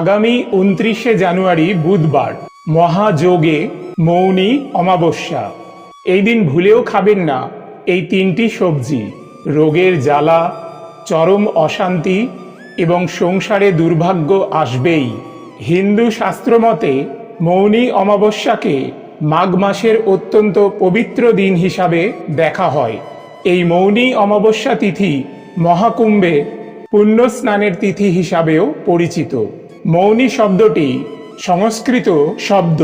আগামী উনত্রিশে জানুয়ারি বুধবার মহাযোগে মৌনী অমাবস্যা। এই দিন ভুলেও খাবেন না এই তিনটি সবজি, রোগের জ্বালা, চরম অশান্তি এবং সংসারে দুর্ভাগ্য আসবেই। হিন্দু শাস্ত্রমতে মৌনী অমাবস্যাকে মাঘ মাসের অত্যন্ত পবিত্র দিন হিসাবে দেখা হয়। এই মৌনী অমাবস্যা তিথি মহাকুম্ভে পুণ্য স্নানের তিথি হিসাবেও পরিচিত। মৌনী শব্দটি সংস্কৃত শব্দ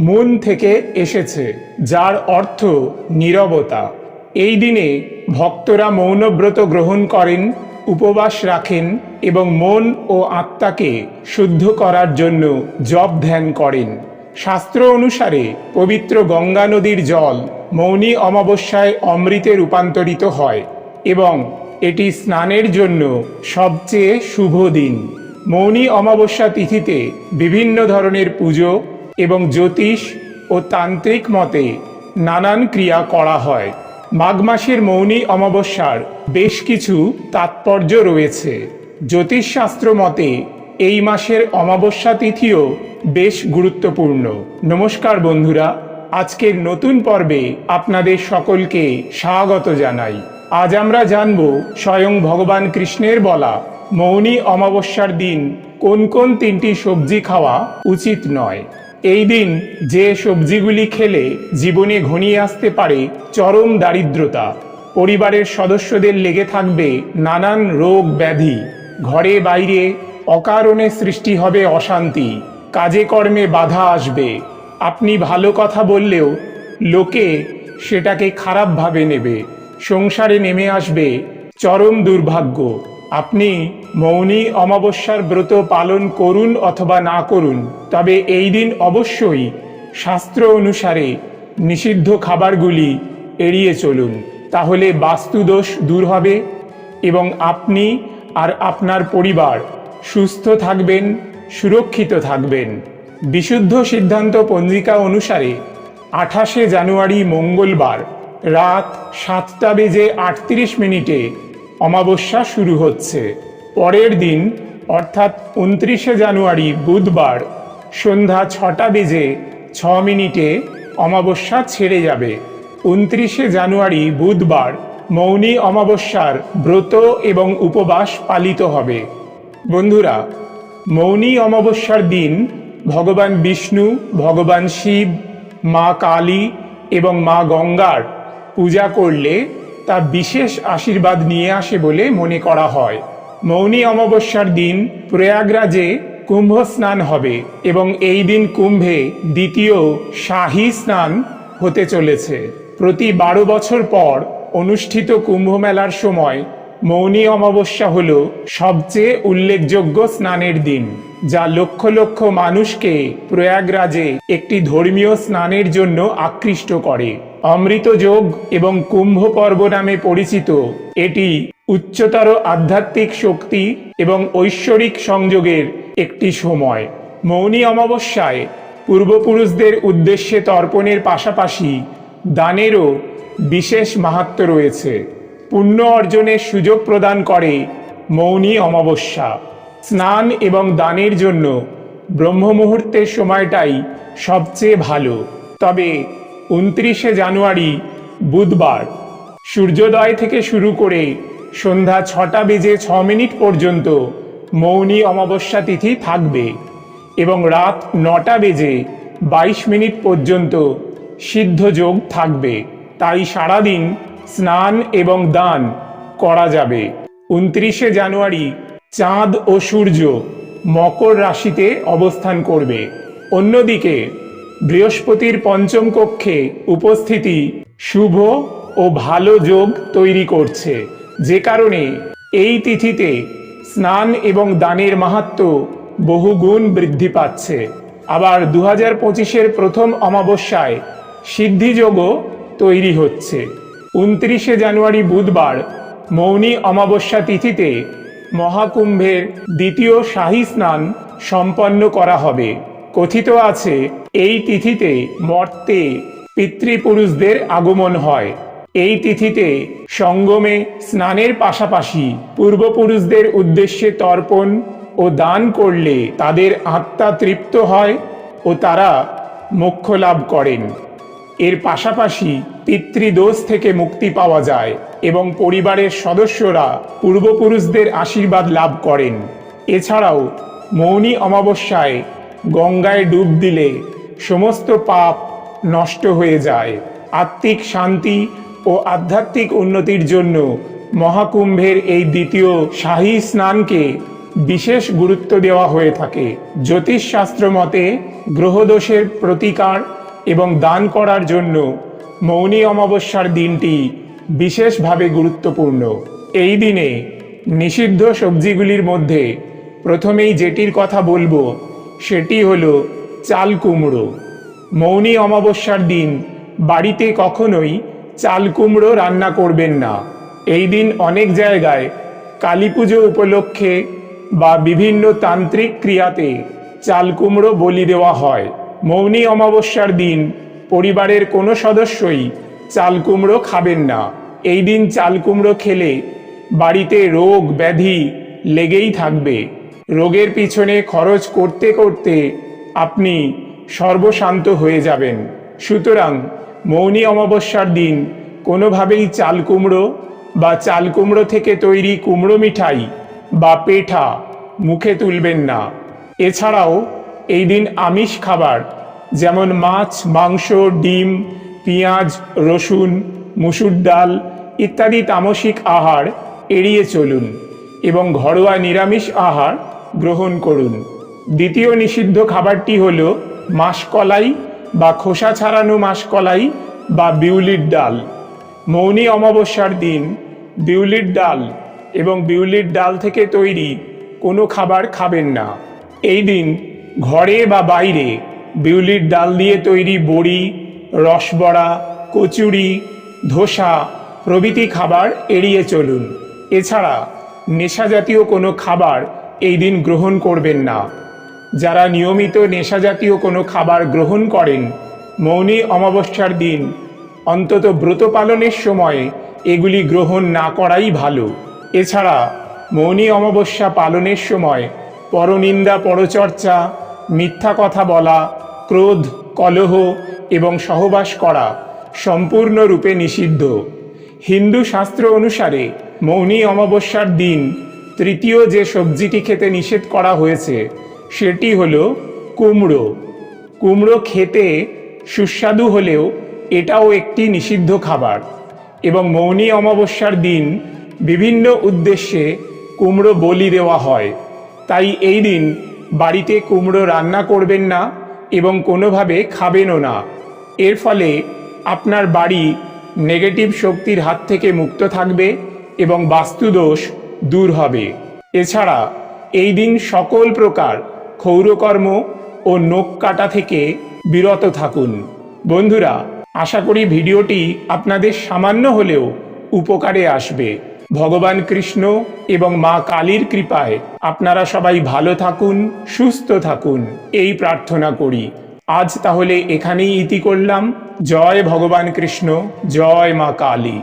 মন থেকে এসেছে, যার অর্থ নীরবতা। এই দিনে ভক্তরা মৌনব্রত গ্রহণ করেন, উপবাস রাখেন এবং মন ও আত্মাকে শুদ্ধ করার জন্য জপ ধ্যান করেন। শাস্ত্র অনুসারে পবিত্র গঙ্গা নদীর জল মৌনী অমাবস্যায় অমৃতে রূপান্তরিত হয় এবং এটি স্নানের জন্য সবচেয়ে শুভ দিন। মৌনী অমাবস্যা তিথিতে বিভিন্ন ধরনের পুজো এবং জ্যোতিষ ও তান্ত্রিক মতে নানান ক্রিয়া করা হয়। মাঘ মাসের মৌনী অমাবস্যার বেশ কিছু তাৎপর্য রয়েছে। জ্যোতিষশাস্ত্র মতে এই মাসের অমাবস্যা তিথিও বেশ গুরুত্বপূর্ণ। নমস্কার বন্ধুরা, আজকের নতুন পর্বে আপনাদের সকলকে স্বাগত জানাই। আজ আমরা জানব স্বয়ং ভগবান কৃষ্ণের বলা মৌনী অমাবস্যার দিন কোন কোন তিনটি সবজি খাওয়া উচিত নয়। এই দিন যে সবজিগুলি খেলে জীবনে ঘনিয়ে আসতে পারে চরম দারিদ্রতা। পরিবারের সদস্যদের লেগে থাকবে নানান রোগ ব্যাধি। ঘরে বাইরে অকারণে সৃষ্টি হবে অশান্তি। কাজে কর্মে বাধা আসবে। আপনি ভালো কথা বললেও লোকে সেটাকে খারাপভাবে নেবে। সংসারে নেমে আসবে চরম দুর্ভাগ্য। আপনি মৌনী অমাবস্যার ব্রত পালন করুন অথবা না করুন, তবে এই দিন অবশ্যই শাস্ত্র অনুসারে নিষিদ্ধ খাবারগুলি এড়িয়ে চলুন, তাহলে বাস্তুদোষ দূর হবে এবং আপনি আর আপনার পরিবার সুস্থ থাকবেন, সুরক্ষিত থাকবেন। বিশুদ্ধ সিদ্ধান্ত পঞ্জিকা অনুসারে আঠাশে জানুয়ারি মঙ্গলবার রাত সাতটা বেজে আটত্রিশ মিনিটে অমাবস্যা শুরু হচ্ছে। পরের দিন, অর্থাৎ উনত্রিশে জানুয়ারি বুধবার, সন্ধ্যা ছটা বেজে ছ মিনিটে অমাবস্যা ছেড়ে যাবে। উনত্রিশে জানুয়ারি বুধবার, মৌনী অমাবস্যার ব্রত এবং উপবাস পালিত হবে। বন্ধুরা, মৌনী অমাবস্যার দিন ভগবান বিষ্ণু, ভগবান শিব, মা কালী এবং মা গঙ্গার পূজা করলে তা বিশেষ আশীর্বাদ নিয়ে আসে বলে মনে করা হয়। মৌনী অমাবস্যার দিন প্রয়াগরাজে কুম্ভ স্নান হবে এবং এই দিন কুম্ভে দ্বিতীয় শাহী স্নান হতে চলেছে। প্রতি বারো বছর পর অনুষ্ঠিত কুম্ভ মেলার সময় মৌনী অমাবস্যা হল সবচেয়ে উল্লেখযোগ্য স্নানের দিন, যা লক্ষ লক্ষ মানুষকে প্রয়াগরাজে একটি ধর্মীয় স্নানের জন্য আকৃষ্ট করে। অমৃত যোগ এবং কুম্ভ পর্ব নামে পরিচিত। এটি উচ্চতর আধ্যাত্মিক শক্তি এবং ঐশ্বরিক সংযোগের একটি সময়। মৌনী অমাবস্যায় পূর্বপুরুষদের উদ্দেশ্যে তর্পণের পাশাপাশি দানেরও বিশেষ মাহাত্ম রয়েছে। পুণ্য অর্জনের সুযোগ প্রদান করে মৌনী অমাবস্যা। স্নান এবং দানের জন্য ব্রহ্ম মুহূর্তের সময়টাই সবচেয়ে ভালো। তবে উনত্রিশে জানুয়ারি, বুধবার। সূর্যোদয় থেকে শুরু করে সন্ধ্যা ছটা বেজে ছ মিনিট পর্যন্ত মৌনী অমাবস্যা তিথি থাকবে এবং রাত নটা বেজে বাইশ মিনিট পর্যন্ত সিদ্ধ যোগ থাকবে। তাই সারাদিন স্নান এবং দান করা যাবে। উনত্রিশে জানুয়ারি, চাঁদ ও সূর্য মকর রাশিতে অবস্থান করবে। অন্যদিকে বৃহস্পতির পঞ্চম কক্ষে উপস্থিতি শুভ ও ভালো যোগ তৈরি করছে। যে কারণে এই তিথিতে স্নান এবং দানের মাহাত্ম বহুগুণ বৃদ্ধি পাচ্ছে। আবার দু হাজার পঁচিশের প্রথম অমাবস্যায় সিদ্ধিযোগও তৈরি হচ্ছে। উনত্রিশে জানুয়ারি বুধবার মৌনী অমাবস্যা তিথিতে মহাকুম্ভের দ্বিতীয় শাহী স্নান সম্পন্ন করা হবে। কথিত আছে এই তিথিতে মর্তে পিতৃপুরুষদের আগমন হয়। এই তিথিতে সঙ্গমে স্নানের পাশাপাশি পূর্বপুরুষদের উদ্দেশ্যে তর্পণ ও দান করলে তাদের আত্মা তৃপ্ত হয় ও তারা মোক্ষ লাভ করেন। এর পাশাপাশি পিতৃদোষ থেকে মুক্তি পাওয়া যায় এবং পরিবারের সদস্যরা পূর্বপুরুষদের আশীর্বাদ লাভ করেন। এছাড়াও মৌনী অমাবস্যায় গঙ্গায় ডুব দিলে সমস্ত পাপ নষ্ট হয়ে যায়। আত্মিক শান্তি ও আধ্যাত্মিক উন্নতির জন্য মহাকুম্ভের এই দ্বিতীয় শাহী স্নানকে বিশেষ গুরুত্ব দেওয়া হয়ে থাকে। জ্যোতিষশাস্ত্র মতে গ্রহদোষের প্রতিকার এবং দান করার জন্য মৌনী অমাবস্যার দিনটি বিশেষভাবে গুরুত্বপূর্ণ। এই দিনে নিষিদ্ধ সবজিগুলির মধ্যে প্রথমেই যেটির কথা বলব, সেটি হলো চাল কুমড়ো। মৌনী অমাবস্যার দিন, বাড়িতে কখনোই চাল কুমড়ো রান্না করবেন না। এই দিন অনেক জায়গায় কালী পুজো উপলক্ষে বা বিভিন্ন তান্ত্রিক ক্রিয়াতে চাল কুমড়ো বলি দেওয়া হয়। মৌনী অমাবস্যার দিন পরিবারের কোনো সদস্যই চাল কুমড়ো খাবেন না। এই দিন চাল কুমড়ো খেলে বাড়িতে রোগ, ব্যাধি লেগেই থাকবে। রোগের পিছনে খরচ করতে করতে আপনি সর্বশান্ত হয়ে যাবেন। সুতরাং মৌনী অমাবস্যার দিন কোনোভাবেই চাল কুমড়ো বা চাল কুমড়ো থেকে তৈরি কুমড়ো মিঠাই বা পেঠা মুখে তুলবেন না। এছাড়াও এই দিন আমিষ খাবার যেমন মাছ, মাংস, ডিম, পেঁয়াজ, রসুন, মুসুর ডাল ইত্যাদি তামসিক আহার এড়িয়ে চলুন এবং ঘরোয়া নিরামিষ আহার গ্রহণ করুন। দ্বিতীয় নিষিদ্ধ খাবারটি হল মাসকলাই বা খোসা ছাড়ানো মাসকলাই বা বিউলির ডাল। মৌনী অমাবস্যার দিন বিউলির ডাল এবং বিউলির ডাল থেকে তৈরি কোনো খাবার খাবেন না। এই দিন ঘরে বা বাইরে বিউলির ডাল দিয়ে তৈরি বড়ি, রসবড়া, কচুরি, ধোসা প্রভৃতি খাবার এড়িয়ে চলুন। এছাড়া নেশা জাতীয় কোনো খাবার এই দিন গ্রহণ করবেন না। যারা নিয়মিত নেশা জাতীয় কোনো খাবার গ্রহণ করেন, মৌনী অমাবস্যার দিন, অন্তত ব্রত পালনের সময় এগুলি গ্রহণ না করাই ভালো। এছাড়া, মৌনী অমাবস্যা পালনের সময় পরনিন্দা পরচর্চা, মিথ্যা কথা বলা, ক্রোধ, কলহ এবং সহবাস করা সম্পূর্ণরূপে নিষিদ্ধ। হিন্দু শাস্ত্র অনুসারে মৌনী অমাবস্যার দিন তৃতীয় যে সবজিটি খেতে নিষেধ করা হয়েছে সেটি হলো কুমড়ো। কুমড়ো খেতে সুস্বাদু হলেও এটাও একটি নিষিদ্ধ খাবার এবং মৌনী অমাবস্যার দিন বিভিন্ন উদ্দেশ্যে কুমড়ো বলি দেওয়া হয়। তাই এই দিন বাড়িতে কুমড়ো রান্না করবেন না এবং কোনোভাবে খাবেনও না। এর ফলে আপনার বাড়ি নেগেটিভ শক্তির হাত থেকে মুক্ত থাকবে এবং বাস্তুদোষ দূর হবে। এছাড়া এই দিন সকল প্রকার ক্ষৌরকর্ম ও নখ কাটা থেকে বিরত থাকুন। বন্ধুরা, আশা করি ভিডিওটি আপনাদের সামান্য হলেও উপকারে আসবে। ভগবান কৃষ্ণ এবং মা কালীর কৃপায় আপনারা সবাই ভালো থাকুন, সুস্থ থাকুন, এই প্রার্থনা করি। আজ তাহলে এখানেই ইতি করলাম। জয় ভগবান কৃষ্ণ, জয় মা কালী।